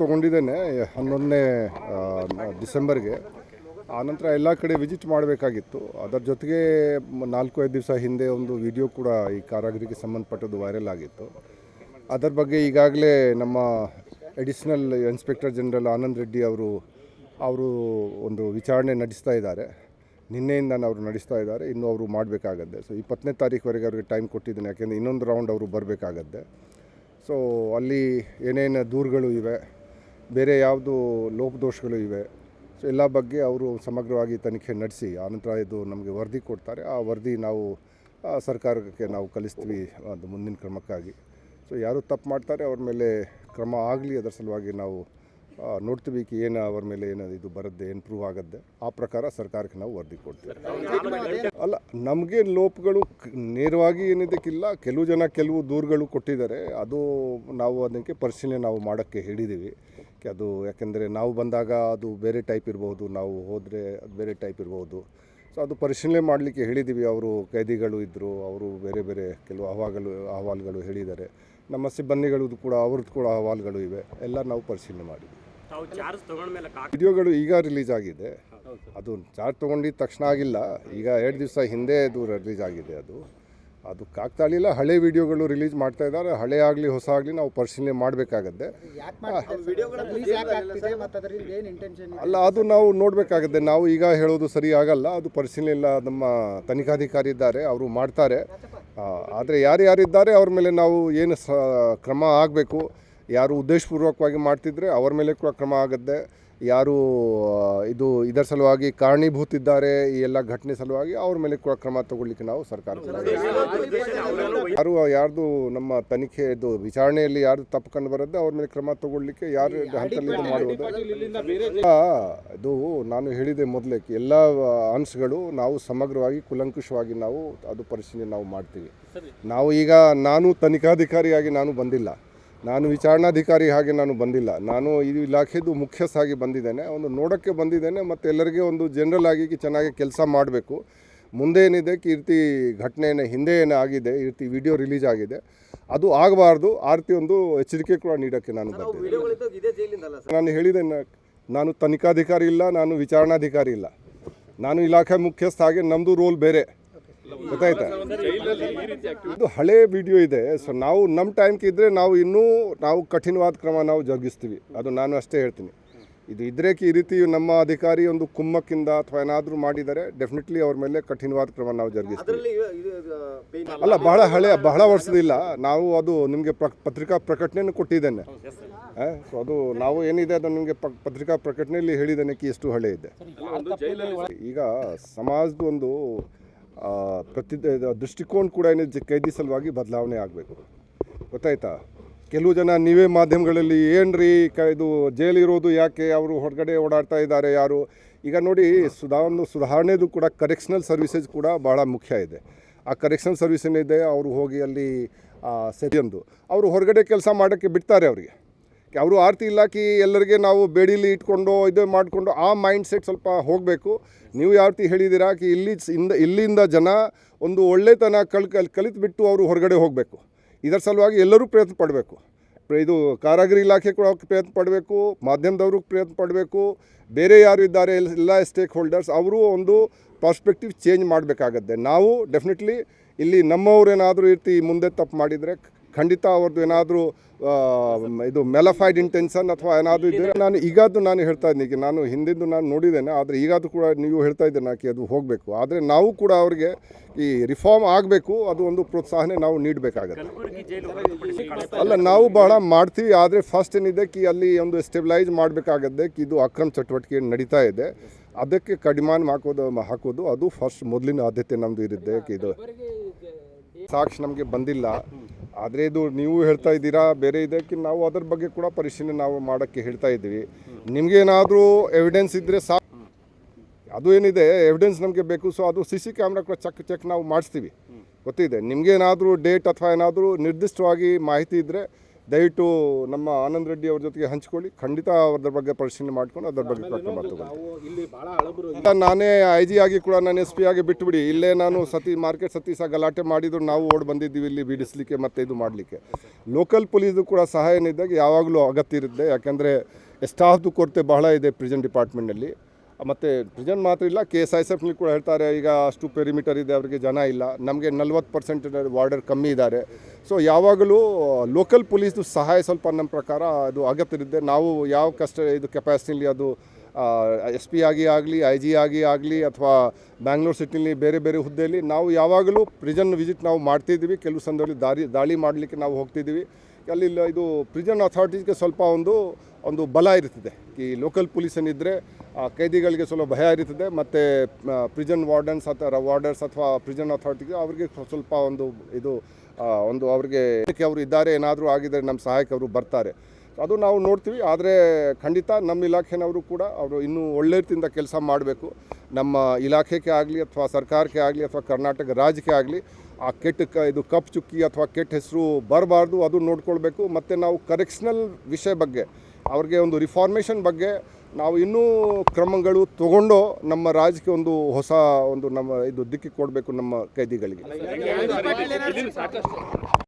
ತೊಗೊಂಡಿದ್ದೇನೆ ಹನ್ನೊಂದನೇ ಡಿಸೆಂಬರ್ಗೆ. ಆನಂತರ ಎಲ್ಲ ಕಡೆ ವಿಸಿಟ್ ಮಾಡಬೇಕಾಗಿತ್ತು. ಅದರ ಜೊತೆಗೆ ನಾಲ್ಕು, ಐದು ದಿವಸ ಹಿಂದೆ ಒಂದು ವಿಡಿಯೋ ಕೂಡ ಈ ಕಾರಾಗಿರಿಗೆ ಸಂಬಂಧಪಟ್ಟದ್ದು ವೈರಲ್ ಆಗಿತ್ತು. ಅದರ ಬಗ್ಗೆ ಈಗಾಗಲೇ ನಮ್ಮ additional inspector general Anand Reddy ಅವರು ಅವರು ಒಂದು ವಿಚಾರಣೆ ನಡೆಸ್ತಾ ಇದ್ದಾರೆ. ನಿನ್ನೆಯಿಂದ ಅವರು ನಡೆಸ್ತಾ ಇದ್ದಾರೆ. ಇನ್ನೂ ಅವರು ಮಾಡಬೇಕಾಗತ್ತೆ ಸೊ ಇಪ್ಪತ್ತನೇ ತಾರೀಕುವರೆಗೆ ಅವ್ರಿಗೆ ಟೈಮ್ ಕೊಟ್ಟಿದ್ದೀನಿ. ಯಾಕೆಂದರೆ ಇನ್ನೊಂದು ರೌಂಡ್ ಅವರು ಬರಬೇಕಾಗತ್ತೆ ಸೊ ಅಲ್ಲಿ ಏನೇನು ದೂರುಗಳು ಇವೆ ಬೇರೆ ಯಾವುದು ಲೋಪದೋಷಗಳು ಇವೆ. ಸೊ ಎಲ್ಲ ಬಗ್ಗೆ ಅವರು ಸಮಗ್ರವಾಗಿ ತನಿಖೆ ನಡೆಸಿ, ಆನಂತರ ಇದು ನಮಗೆ ವರದಿ ಕೊಡ್ತಾರೆ. ಆ ವರದಿ ನಾವು ಸರ್ಕಾರಕ್ಕೆ ನಾವು ಕಲಿಸ್ತೀವಿ ಅದು ಮುಂದಿನ ಕ್ರಮಕ್ಕಾಗಿ. ಸೊ ಯಾರು ತಪ್ಪು ಮಾಡ್ತಾರೆ ಅವ್ರ ಮೇಲೆ ಕ್ರಮ ಆಗಲಿ, ಅದರ ಸಲುವಾಗಿ ನಾವು ನೋಡ್ತೀವಿ ಏನು ಅವ್ರ ಮೇಲೆ ಏನು ಇದು ಬರುತ್ತೆ ಏನು ಪ್ರೂವ್ ಆಗುತ್ತೆ ಆ ಪ್ರಕಾರ ಸರ್ಕಾರಕ್ಕೆ ನಾವು ವರದಿ ಕೊಡ್ತೀವಿ. ಅಲ್ಲ, ನಮಗೆ ಲೋಪಗಳು ನೇರವಾಗಿ ಏನಿದಕ್ಕಿಲ್ಲ. ಕೆಲವು ಜನ ಕೆಲವು ದೂರುಗಳು ಕೊಟ್ಟಿದ್ದಾರೆ. ಅದು ನಾವು ಅದಕ್ಕೆ ಪರಿಶೀಲನೆ ನಾವು ಮಾಡೋಕ್ಕೆ ಹೇಳಿದ್ದೀವಿ. ಅದು ಯಾಕೆಂದರೆ ನಾವು ಬಂದಾಗ ಅದು ಬೇರೆ ಟೈಪ್ ಇರ್ಬೋದು ನಾವು ಹೋದರೆ ಅದು ಬೇರೆ ಟೈಪ್ ಇರ್ಬೋದು. ಸೊ ಅದು ಪರಿಶೀಲನೆ ಮಾಡಲಿಕ್ಕೆ ಹೇಳಿದ್ದೀವಿ ಅವರು ಕೈದಿಗಳು ಇದ್ದರು ಅವರು ಬೇರೆ ಬೇರೆ ಕೆಲವು ಅಹವಾಗಳು ಅಹವಾಲುಗಳು ಹೇಳಿದ್ದಾರೆ. ನಮ್ಮ ಸಿಬ್ಬಂದಿಗಳದ್ದು ಕೂಡ ಅವ್ರದ್ದು ಕೂಡ ಅಹವಾಲುಗಳು ಇವೆ ಎಲ್ಲ ನಾವು ಪರಿಶೀಲನೆ ಮಾಡಿದ್ವಿ ವಿಡಿಯೋಗಳು ಈಗ ರಿಲೀಸ್ ಆಗಿದೆ. ಅದು ಚಾರ್ಜ್ ತೊಗೊಂಡಿದ್ದ ತಕ್ಷಣ ಆಗಿಲ್ಲ ಈಗ ಎರಡು ದಿವಸ ಹಿಂದೆ ಅದು ರಿಲೀಸ್ ಆಗಿದೆ ಅದು. ಅದು ಇರಲಿಲ್ಲ. ಹಳೆ ವಿಡಿಯೋಗಳು ರಿಲೀಸ್ ಮಾಡ್ತಾ ಇದ್ದಾರೆ. ಹಳೆ ಆಗಲಿ ಹೊಸ ಆಗಲಿ ನಾವು ಪರಿಶೀಲನೆ ಮಾಡಬೇಕಾಗತ್ತೆ. ರಿಲೀಸ್ ಯಾಕೆ ಆಗ್ತಿದೆ ಮತ್ತು ಅದರಿಂದ ಏನು ಇಂಟೆನ್ಷನ್ ಅಲ್ಲ ಅದು ನಾವು ನೋಡಬೇಕಾಗತ್ತೆ. ನಾವು ಈಗ ಹೇಳೋದು ಸರಿ ಆಗಲ್ಲ. ಅದು ಪರಿಶೀಲನೆ ಇಲ್ಲ. ನಮ್ಮ ತನಿಖಾಧಿಕಾರಿ ಇದ್ದಾರೆ. ಅವರು ಮಾಡ್ತಾರೆ. ಆದರೆ ಯಾರ್ಯಾರಿದ್ದಾರೆ ಅವ್ರ ಮೇಲೆ ನಾವು ಏನು ಸ ಕ್ರಮ ಆಗಬೇಕು. ಯಾರು ಉದ್ದೇಶಪೂರ್ವಕವಾಗಿ ಮಾಡ್ತಿದ್ರೆ ಅವ್ರ ಮೇಲೆ ಕೂಡ ಕ್ರಮ ಆಗುತ್ತೆ. ಯಾರು ಇದು ಇದರ ಸಲುವಾಗಿ ಕಾರಣೀಭೂತಿದ್ದಾರೆ ಈ ಎಲ್ಲ ಘಟನೆ ಸಲುವಾಗಿ ಅವ್ರ ಮೇಲೆ ಕೂಡ ಕ್ರಮ ತಗೊಳ್ಳಿಕ್ಕೆ ನಾವು ಸರ್ಕಾರ ಯಾರು ಯಾರ್ದು ನಮ್ಮ ತನಿಖೆದು ವಿಚಾರಣೆಯಲ್ಲಿ ಯಾರು ತಪ್ಪು ಕಂಡು ಬರುತ್ತೆ ಅವ್ರ ಮೇಲೆ ಕ್ರಮ ತಗೊಳ್ಳಿಕ್ಕೆ ಯಾರು ಹಂತದಲ್ಲಿ ಇದು ಮಾಡುವುದು? ಇದು ನಾನು ಹೇಳಿದೆ ಮೊದಲೇ ಎಲ್ಲ ಅಂಶಗಳು ನಾವು ಸಮಗ್ರವಾಗಿ ಕುಲಂಕುಷವಾಗಿ ನಾವು ಅದು ಪರಿಶೀಲನೆ ನಾವು ಮಾಡ್ತೀವಿ. ನಾವು ಈಗ ನಾನು ತನಿಖಾಧಿಕಾರಿಯಾಗಿ ನಾನು ಬಂದಿಲ್ಲ. ನಾನು ವಿಚಾರಣಾಧಿಕಾರಿ ಹಾಗೆ ನಾನು ಬಂದಿಲ್ಲ. ನಾನು ಇದು ಇಲಾಖೆದು ಮುಖ್ಯಸ್ಥಾಗಿ ಬಂದಿದ್ದೇನೆ. ಒಂದು ನೋಡೋಕ್ಕೆ ಬಂದಿದ್ದೇನೆ ಮತ್ತು ಎಲ್ಲರಿಗೆ ಒಂದು ಜನರಲ್ ಆಗಿ ಚೆನ್ನಾಗಿ ಕೆಲಸ ಮಾಡಬೇಕು. ಮುಂದೆ ಏನಿದೆ ಈ ರೀತಿ ಘಟನೆ ಏನು ಹಿಂದೆ ಏನೇ ಆಗಿದೆ ಈ ರೀತಿ ವಿಡಿಯೋ ರಿಲೀಸ್ ಆಗಿದೆ. ಅದು ಆಗಬಾರ್ದು. ಆ ರೀತಿ ಒಂದು ಎಚ್ಚರಿಕೆ ಕೂಡ ನೀಡೋಕ್ಕೆ ನಾನು ನಾನು ಹೇಳಿದೆ ನಾನು ತನಿಖಾಧಿಕಾರಿ ಇಲ್ಲ ನಾನು ವಿಚಾರಣಾಧಿಕಾರಿ ಇಲ್ಲ. ನಾನು ಇಲಾಖೆ ಮುಖ್ಯಸ್ಥ ಹಾಗೆ ನಮ್ಮದು ರೋಲ್ ಬೇರೆ. ಗೊತ್ತಾಯ್ತಾ? ಇದು ಹಳೆ ವಿಡಿಯೋ ಇದೆ. ಸೊ ನಾವು ನಮ್ಮ ಟೈಮ್ಗೆ ಇದ್ದರೆ ನಾವು ಇನ್ನೂ ನಾವು ಕಠಿಣವಾದ ಕ್ರಮ ನಾವು ಜರುಗಿಸ್ತೀವಿ ಅದು ನಾನು ಅಷ್ಟೇ ಹೇಳ್ತೀನಿ. ಇದು ಇದ್ರೆ ಈ ರೀತಿ ನಮ್ಮ ಅಧಿಕಾರಿ ಒಂದು ಕುಮ್ಮಕ್ಕಿಂದ ಅಥವಾ ಏನಾದರೂ ಮಾಡಿದರೆ ಡೆಫಿನೆಟ್ಲಿ ಅವ್ರ ಮೇಲೆ ಕಠಿಣವಾದ ಕ್ರಮ ನಾವು ಜರುಗಿಸ್ತೀವಿ ಅಲ್ಲ? ಬಹಳ ಹಳೆ ಬಹಳ ವರ್ಷದಿಲ್ಲ ನಾವು ಅದು ನಿಮಗೆ ಪ್ರ ಪತ್ರಿಕಾ ಪ್ರಕಟಣೆಯನ್ನು ಕೊಟ್ಟಿದ್ದೇನೆ. ಸೊ ಅದು ನಾವು ಏನಿದೆ ಅದು ನಿಮಗೆ ಪತ್ರಿಕಾ ಪ್ರಕಟಣೆಯಲ್ಲಿ ಹೇಳಿದ್ದೇನೆ ಕಿ ಎಷ್ಟು ಹಳೆ ಇದೆ. ಈಗ ಸಮಾಜದ ಒಂದು ಪ್ರತಿ ದೃಷ್ಟಿಕೋನ ಕೂಡ ಏನಿದೆ ಕೈದಿ ಸಲುವಾಗಿ ಬದಲಾವಣೆ ಆಗಬೇಕು. ಗೊತ್ತಾಯ್ತಾ? ಕೆಲವು ಜನ ನೀವೇ ಮಾಧ್ಯಮಗಳಲ್ಲಿ ಏನ್ರಿ ಕ ಇದು ಜೈಲಿರೋದು ಯಾಕೆ? ಅವರು ಹೊರಗಡೆ ಓಡಾಡ್ತಾ ಇದ್ದಾರೆ ಯಾರು? ಈಗ ನೋಡಿ ಸುಧಾ ಒಂದು ಸುಧಾರಣೆದು ಕೂಡ ಕರೆಕ್ಷನಲ್ ಸರ್ವಿಸಸ್ ಕೂಡ ಭಾಳ ಮುಖ್ಯ ಇದೆ. ಆ ಕರೆಕ್ಷನಲ್ ಸರ್ವಿಸ್ ಏನಿದೆ, ಅವರು ಹೋಗಿ ಅಲ್ಲಿ ಸರಿಯೊಂದು ಅವರು ಹೊರಗಡೆ ಕೆಲಸ ಮಾಡೋಕ್ಕೆ ಬಿಡ್ತಾರೆ ಅವರಿಗೆ. ಅವರು ಆರ್ತಿ ಇಲಾಖೆ ಎಲ್ಲರಿಗೆ ನಾವು ಬೇಡಿಲಿ ಇಟ್ಕೊಂಡು ಇದು ಮಾಡಿಕೊಂಡು ಆ ಮೈಂಡ್ ಸೆಟ್ ಸ್ವಲ್ಪ ಹೋಗಬೇಕು. ನೀವು ಯಾವ ರೀತಿ ಹೇಳಿದ್ದೀರಾ ಕಿ ಇಲ್ಲಿ ಇಂದ ಇಲ್ಲಿಂದ ಜನ ಒಂದು ಒಳ್ಳೆತನ ಕಲ್ ಕಲ್ ಕಲಿತ್ಬಿಟ್ಟು ಅವರು ಹೊರಗಡೆ ಹೋಗಬೇಕು. ಇದರ ಸಲುವಾಗಿ ಎಲ್ಲರೂ ಪ್ರಯತ್ನ ಪಡಬೇಕು. ಇದು ಕಾರಾಗಿರಿ ಇಲಾಖೆ ಕೂಡ ಪ್ರಯತ್ನ ಪಡಬೇಕು, ಮಾಧ್ಯಮದವರು ಪ್ರಯತ್ನ ಪಡಬೇಕು, ಬೇರೆ ಯಾರು ಇದ್ದಾರೆ ಎಲ್ಲ- ಸ್ಟೇಕ್ ಹೋಲ್ಡರ್ಸ್ ಅವರು ಒಂದು ಪರ್ಸ್ಪೆಕ್ಟಿವ್ ಚೇಂಜ್ ಮಾಡಬೇಕಾಗತ್ತೆ. ನಾವು ಡೆಫಿನೆಟ್ಲಿ ಇಲ್ಲಿ ನಮ್ಮವರೇನಾದರೂ ಇರ್ತಿ ರೀತಿ ಮುಂದೆ ತಪ್ಪು ಮಾಡಿದರೆ ಖಂಡಿತ ಅವ್ರದ್ದು ಏನಾದರೂ ಇದು ಮೆಲಫೈಡ್ ಇಂಟೆನ್ಷನ್ ಅಥವಾ ಏನಾದರೂ ಇದ್ದರೆ ನಾನು ಈಗಾದ್ದು ನಾನು ಹೇಳ್ತಾ ಇದ್ದೀನಿ. ಈಗ ನಾನು ಹಿಂದಿಂದು ನಾನು ನೋಡಿದ್ದೇನೆ, ಆದರೆ ಈಗಾದರೂ ಕೂಡ ನೀವು ಹೇಳ್ತಾ ಇದ್ದೀನಿ ನಾಕಿ ಅದು ಹೋಗಬೇಕು. ಆದರೆ ನಾವು ಕೂಡ ಅವ್ರಿಗೆ ಈ ರಿಫಾರ್ಮ್ ಆಗಬೇಕು, ಅದು ಒಂದು ಪ್ರೋತ್ಸಾಹನೆ ನಾವು ನೀಡಬೇಕಾಗತ್ತೆ. ಅಲ್ಲ, ನಾವು ಬಹಳ ಮಾಡ್ತೀವಿ, ಆದರೆ ಫಸ್ಟ್ ಏನಿದೆ ಕಿ ಅಲ್ಲಿ ಒಂದು ಸ್ಟೆಬಿಲೈಸ್ ಮಾಡಬೇಕಾಗತ್ತೆ, ಕಿ ಇದು ಅಕ್ರಮ ಚಟುವಟಿಕೆ ನಡೀತಾ ಇದೆ. ಅದಕ್ಕೆ ಕಡಿಮಾನ ಹಾಕೋದು ಹಾಕೋದು, ಅದು ಫಸ್ಟ್ ಮೊದಲಿನ ಆದ್ಯತೆ ನಮ್ಮದು ಇರುತ್ತೆ, ಕಿ ಇದು. ಸಾಕ್ಷಿ ನಮಗೆ ಬಂದಿಲ್ಲ. ಆದರೆ ಇದು ನೀವು ಹೇಳ್ತಾ ಇದ್ದೀರಾ, ಬೇರೆ ಇದಕ್ಕೆ ನಾವು ಅದರ ಬಗ್ಗೆ ಕೂಡ ಪರಿಶೀಲನೆ ನಾವು ಮಾಡೋಕ್ಕೆ ಹೇಳ್ತಾ ಇದ್ದೀವಿ. ನಿಮಗೇನಾದರೂ ಎವಿಡೆನ್ಸ್ ಇದ್ದರೆ ಸಾ ಅದು ಏನಿದೆ ಎವಿಡೆನ್ಸ್ ನಮಗೆ ಬೇಕು ಸೊ ಅದು ಸಿ ಸಿ ಕ್ಯಾಮ್ರಾ ಕೂಡ ಚೆಕ್ ಚೆಕ್ ನಾವು ಮಾಡಿಸ್ತೀವಿ. ಗೊತ್ತಿದೆ ನಿಮಗೇನಾದರೂ ಡೇಟ್ ಅಥವಾ ಏನಾದರೂ ನಿರ್ದಿಷ್ಟವಾಗಿ ಮಾಹಿತಿ ಇದ್ದರೆ ದಯವಿಟ್ಟು ನಮ್ಮ ಆನಂದ್ ರೆಡ್ಡಿ ಅವ್ರ ಜೊತೆಗೆ ಹಂಚ್ಕೊಳ್ಳಿ. ಖಂಡಿತ ಅದ್ರ ಬಗ್ಗೆ ಪರಿಶೀಲನೆ ಮಾಡ್ಕೊಂಡು ಅದ್ರ ಬಗ್ಗೆ ಕ್ರಮ ಮಾಡ್ತೀವಿ. ನಾನೇ ಐ ಜಿ ಆಗಿ ಕೂಡ ನಾನು ಎಸ್ ಪಿ ಆಗಿ ಬಿಟ್ಟುಬಿಡಿ ಇಲ್ಲೇ ನಾನು ಸತಿ ಮಾರ್ಕೆಟ್ ಸತಿ ಸಹ ಗಲಾಟೆ ಮಾಡಿದ್ರು ನಾವು ಓಡ್ ಬಂದಿದ್ದೀವಿ ಇಲ್ಲಿ ಬಿಡಿಸ್ಲಿಕ್ಕೆ ಮತ್ತು ಇದು ಮಾಡಲಿಕ್ಕೆ. ಲೋಕಲ್ ಪೊಲೀಸ್ದು ಕೂಡ ಸಹಾಯ ಇದ್ದಾಗ ಯಾವಾಗಲೂ ಅಗತ್ಯ ಇರುತ್ತೆ. ಯಾಕೆಂದರೆ ಸ್ಟಾಫ್ದು ಕೊರತೆ ಬಹಳ ಇದೆ ಪ್ರಿಸನ್ ಡಿಪಾರ್ಟ್ಮೆಂಟಲ್ಲಿ ಮತ್ತು ಪ್ರಿಜನ್ ಮಾತ್ರ ಇಲ್ಲ, ಕೆ ಎಸ್ ಐ ಎಸ್ ಎಫ್ನಲ್ಲಿ ಕೂಡ ಹೇಳ್ತಾರೆ, ಈಗ ಅಷ್ಟು ಪೆರಿಮೀಟರ್ ಇದೆ, ಅವರಿಗೆ ಜನ ಇಲ್ಲ. ನಮಗೆ ನಲ್ವತ್ತು ಪರ್ಸೆಂಟ್ ವಾರ್ಡರ್ ಕಮ್ಮಿ ಇದ್ದಾರೆ. ಸೊ ಯಾವಾಗಲೂ ಲೋಕಲ್ ಪೊಲೀಸ್ದು ಸಹಾಯ ಸ್ವಲ್ಪ ನಮ್ಮ ಪ್ರಕಾರ ಅದು ಅಗತ್ಯವಿದೆ ನಾವು ಯಾವ ಕಷ್ಟ, ಇದು ಕೆಪಾಸಿಟಿಲಿ ಅದು ಎಸ್ ಪಿ ಆಗಿ ಆಗಲಿ, ಐ ಜಿ ಆಗಿ ಆಗಲಿ, ಅಥವಾ ಬ್ಯಾಂಗ್ಳೂರು ಸಿಟಿಲಿ ಬೇರೆ ಬೇರೆ ಹುದ್ದೆಯಲ್ಲಿ, ನಾವು ಯಾವಾಗಲೂ ಪ್ರಿಜನ್ ವಿಸಿಟ್ ನಾವು ಮಾಡ್ತಿದ್ದೀವಿ. ಕೆಲವು ಸಂದರ್ಭದಲ್ಲಿ ದಾರಿ, ದಾಳಿ ಮಾಡಲಿಕ್ಕೆ ನಾವು ಹೋಗ್ತಿದ್ದೀವಿ. ಅಲ್ಲಿ ಇದು ಪ್ರಿಸನ್ ಅಥಾರಿಟೀಸ್ಗೆ ಸ್ವಲ್ಪ ಒಂದು ಒಂದು ಬಲ ಇರ್ತದೆ ಈ ಲೋಕಲ್ ಪೊಲೀಸನಿದ್ದರೆ ಕೈದಿಗಳಿಗೆ ಸ್ವಲ್ಪ ಭಯ ಇರ್ತದೆ ಮತ್ತು ಪ್ರಿಜನ್ ವಾರ್ಡನ್ಸ್ ಅಥವಾ ವಾರ್ಡರ್ಸ್ ಅಥವಾ ಪ್ರಿಜನ್ ಅಥಾರಿಟಿಗೆ ಅವರಿಗೆ ಸ್ವಲ್ಪ ಒಂದು ಇದು ಒಂದು ಅವ್ರಿಗೆ ಅವರು ಇದ್ದಾರೆ, ಏನಾದರೂ ಆಗಿದರೆ ನಮ್ಮ ಸಹಾಯಕ್ಕೆ ಅವರು ಬರ್ತಾರೆ. ಅದು ನಾವು ನೋಡ್ತೀವಿ, ಆದರೆ ಖಂಡಿತ ನಮ್ಮ ಇಲಾಖೆನವರು ಕೂಡ ಅವರು ಇನ್ನೂ ಒಳ್ಳೆ ರೀತಿಯಿಂದ ಕೆಲಸ ಮಾಡಬೇಕು. ನಮ್ಮ ಇಲಾಖೆಗೆ ಆಗಲಿ ಅಥವಾ ಸರ್ಕಾರಕ್ಕೆ ಆಗಲಿ ಅಥವಾ ಕರ್ನಾಟಕ ರಾಜ್ಯಕ್ಕೆ ಆಗಲಿ ಆ ಕೆಟ್ಟ ಇದು ಕಪ್ ಚುಕ್ಕಿ ಅಥವಾ ಕೆಟ್ಟ ಹೆಸರು ಬರಬಾರ್ದು, ಅದು ನೋಡ್ಕೊಳ್ಬೇಕು. ಮತ್ತು ನಾವು ಕರೆಕ್ಷನಲ್ ವಿಷಯ ಬಗ್ಗೆ, ಅವ್ರಿಗೆ ಒಂದು ರಿಫಾರ್ಮೇಷನ್ ಬಗ್ಗೆ ನಾವು ಇನ್ನೂ ಕ್ರಮಗಳು ತಗೊಂಡು ನಮ್ಮ ರಾಜ್ಯಕ್ಕೆ ಒಂದು ಹೊಸ ಒಂದು ನಮ್ಮ ಇದು ದಿಕ್ಕಿ ಕೊಡಬೇಕು ನಮ್ಮ ಕೈದಿಗಳಿಗೆ.